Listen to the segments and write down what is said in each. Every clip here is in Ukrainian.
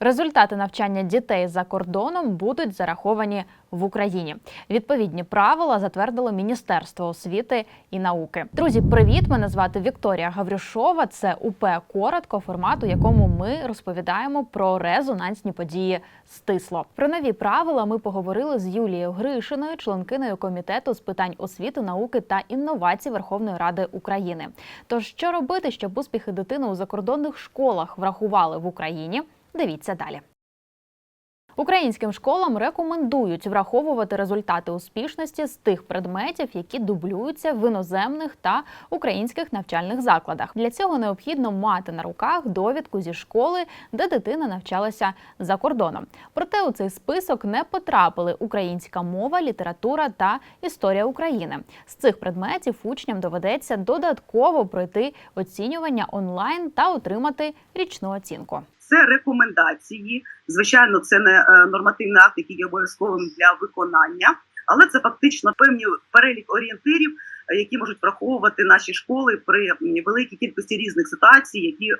Результати навчання дітей за кордоном будуть зараховані в Україні. Відповідні правила затвердило Міністерство освіти і науки. Друзі, привіт! Мене звати Вікторія Гаврюшова. Це УП коротко, формат, у якому ми розповідаємо про резонансні події стисло. Про нові правила ми поговорили з Юлією Гришиною, членкиною комітету з питань освіти, науки та інновацій Верховної Ради України. Тож, що робити, щоб успіхи дитини у закордонних школах врахували в Україні? Дивіться далі. Українським школам рекомендують враховувати результати успішності з тих предметів, які дублюються в іноземних та українських навчальних закладах. Для цього необхідно мати на руках довідку зі школи, де дитина навчалася за кордоном. Проте у цей список не потрапили українська мова, література та історія України. З цих предметів учням доведеться додатково пройти оцінювання онлайн та отримати річну оцінку. Це рекомендації. Звичайно, це не е, нормативний акт, який є обов'язковим для виконання, але це фактично певні перелік орієнтирів, е, які можуть враховувати наші школи при великій кількості різних ситуацій, які е,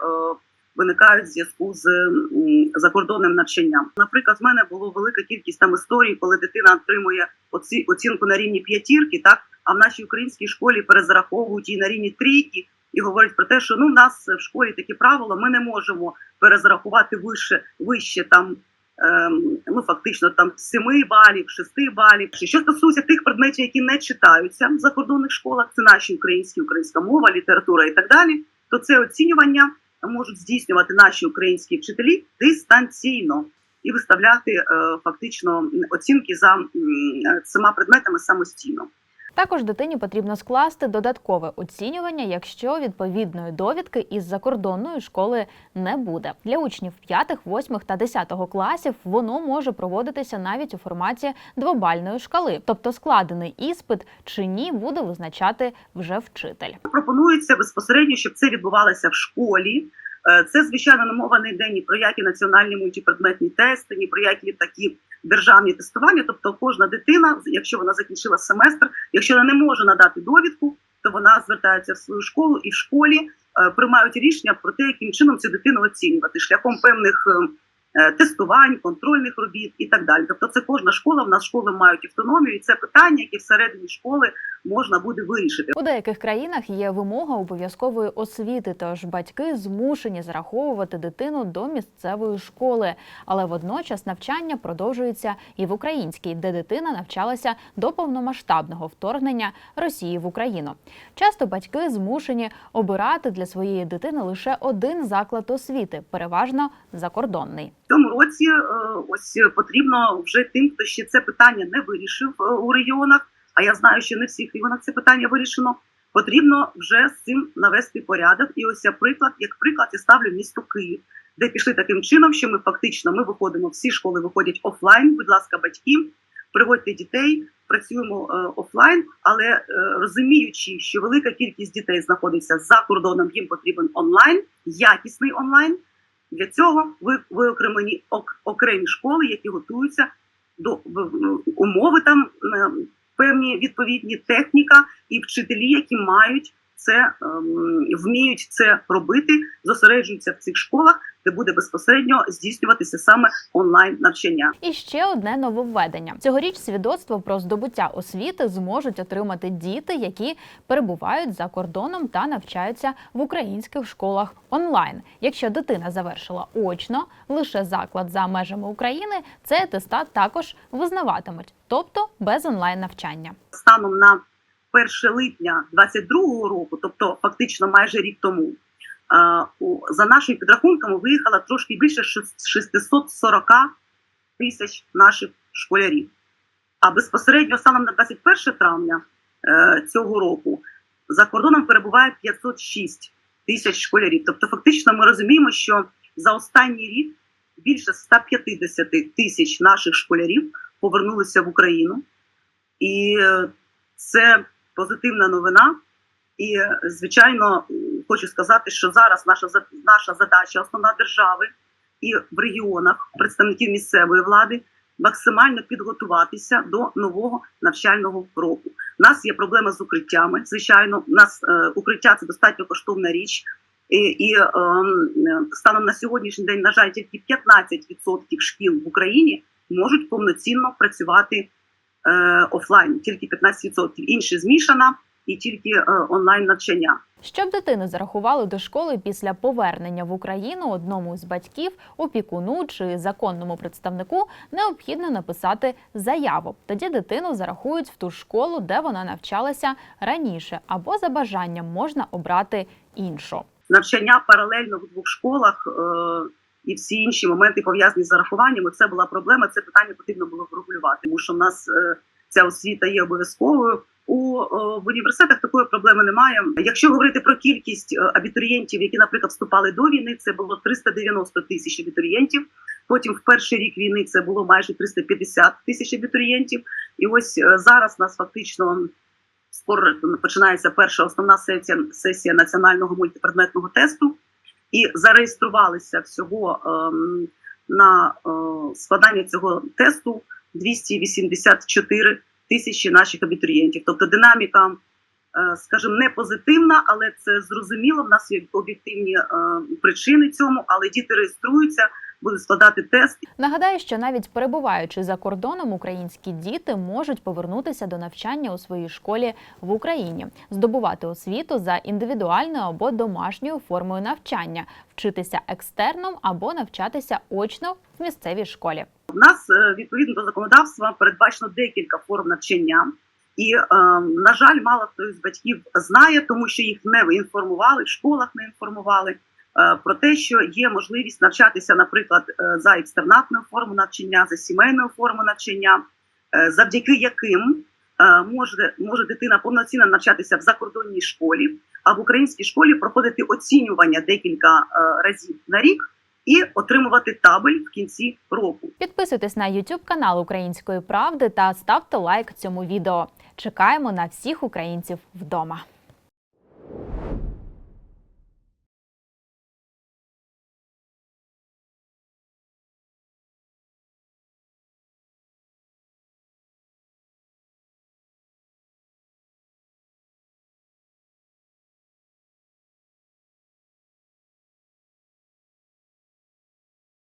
виникають в зв'язку з закордонним навчанням. Наприклад, в мене було велика кількість там історій, коли дитина отримує оці, оцінку на рівні п'ятірки, так а в нашій українській школі перезараховують її на рівні трійки. І говорять про те, що ну в нас в школі такі правила, ми не можемо перезарахувати вище, вище там ем, ну фактично там 7 балів, 6 балів. Що стосується тих предметів, які не читаються в закордонних школах, це наші українські, українська мова, література і так далі. То це оцінювання можуть здійснювати наші українські вчителі дистанційно і виставляти е, фактично оцінки за цими предметами самостійно. Також дитині потрібно скласти додаткове оцінювання, якщо відповідної довідки із закордонної школи не буде. Для учнів 5, 8 та 10 класів воно може проводитися навіть у форматі двобальної шкали, тобто складений іспит чи ні буде визначати вже вчитель. пропонується безпосередньо, щоб це відбувалося в школі. Е, Це звичайно мова не йде ні про які національні мультипредметні тести, ні про які такі державні тестування. Тобто, кожна дитина, якщо вона закінчила семестр, якщо вона не може надати довідку, то вона звертається в свою школу і в школі е, приймають рішення про те, яким чином цю дитину оцінювати шляхом певних е, тестувань, контрольних робіт і так далі. Тобто, це кожна школа. В нас школи мають автономію, і це питання, яке всередині школи можна буде вирішити. У деяких країнах є вимога обов'язкової освіти, тож батьки змушені зараховувати дитину до місцевої школи. Але водночас навчання продовжується і в українській, де дитина навчалася до повномасштабного вторгнення Росії в Україну. Часто батьки змушені обирати для своєї дитини лише один заклад освіти, переважно закордонний. Цьому році е, ось потрібно вже тим, хто ще це питання не вирішив е, у регіонах. А я знаю, що не всіх регіонах це питання вирішено. Потрібно вже з цим навести порядок. І ось я приклад, як приклад, я ставлю місто Київ, де пішли таким чином, що ми фактично ми виходимо, всі школи виходять офлайн. Будь ласка, батьки, приводьте дітей, працюємо е, офлайн, але е, розуміючи, що велика кількість дітей знаходиться за кордоном, їм потрібен онлайн, якісний онлайн. Для цього ви виокремлені ок- окремі школи, які готуються до в- умови там певні відповідні техніка і вчителі, які мають це ем, вміють це робити, зосереджуються в цих школах, де буде безпосередньо здійснюватися саме онлайн навчання. І ще одне нововведення: цьогоріч свідоцтво про здобуття освіти зможуть отримати діти, які перебувають за кордоном та навчаються в українських школах онлайн. Якщо дитина завершила очно, лише заклад за межами України, цей атестат також визнаватимуть, тобто без онлайн навчання. станом на 1 липня 2022 року, тобто фактично майже рік тому, е, за нашими підрахунками виїхало трошки більше шест- 640 тисяч наших школярів. А безпосередньо станом на 21 травня е, цього року за кордоном перебуває 506 тисяч школярів. Тобто, фактично, ми розуміємо, що за останній рік більше 150 тисяч наших школярів повернулися в Україну. І е, це позитивна новина. І, е, звичайно, хочу сказати, що зараз наша наша задача, основна держави і в регіонах представників місцевої влади максимально підготуватися до нового навчального року. У нас є проблема з укриттями. Звичайно, у нас е, укриття це достатньо коштовна річ. І, і ем, е, станом на сьогоднішній день, на жаль, тільки 15% шкіл в Україні можуть повноцінно працювати е, офлайн, тільки 15%. Інші змішана і тільки е, онлайн навчання. Щоб дитину зарахували до школи після повернення в Україну одному з батьків, опікуну чи законному представнику необхідно написати заяву. Тоді дитину зарахують в ту школу, де вона навчалася раніше, або за бажанням можна обрати іншу. навчання паралельно в двох школах е, і всі інші моменти пов'язані з зарахуваннями. Це була проблема. Це питання потрібно було врегулювати, тому що в нас е, ця освіта є обов'язковою. У е, в університетах такої проблеми немає. Якщо говорити про кількість е, абітурієнтів, які, наприклад, вступали до війни, це було 390 тисяч абітурієнтів. Потім в перший рік війни це було майже 350 тисяч абітурієнтів. І ось зараз нас фактично скоро починається перша основна сесія, сесія національного мультипредметного тесту, і зареєструвалися всього ем, на е, складання цього тесту 284 тисячі наших абітурієнтів. Тобто динаміка, е, скажімо, не позитивна, але це зрозуміло. В нас є об'єктивні е, причини цьому, але діти реєструються, будуть складати тест. Нагадаю, що навіть перебуваючи за кордоном, українські діти можуть повернутися до навчання у своїй школі в Україні, здобувати освіту за індивідуальною або домашньою формою навчання, вчитися екстерном або навчатися очно в місцевій школі. У нас е, відповідно до законодавства передбачено декілька форм навчання. І, е, на жаль, мало хто із батьків знає, тому що їх не інформували, в школах не інформували про те, що є можливість навчатися, наприклад, е, за екстернатною формою навчання, за сімейною формою навчання, е, завдяки яким е, може, може дитина повноцінно навчатися в закордонній школі, а в українській школі проходити оцінювання декілька е, разів на рік і отримувати табель в кінці року. Підписуйтесь на YouTube канал Української правди та ставте лайк цьому відео. Чекаємо на всіх українців вдома.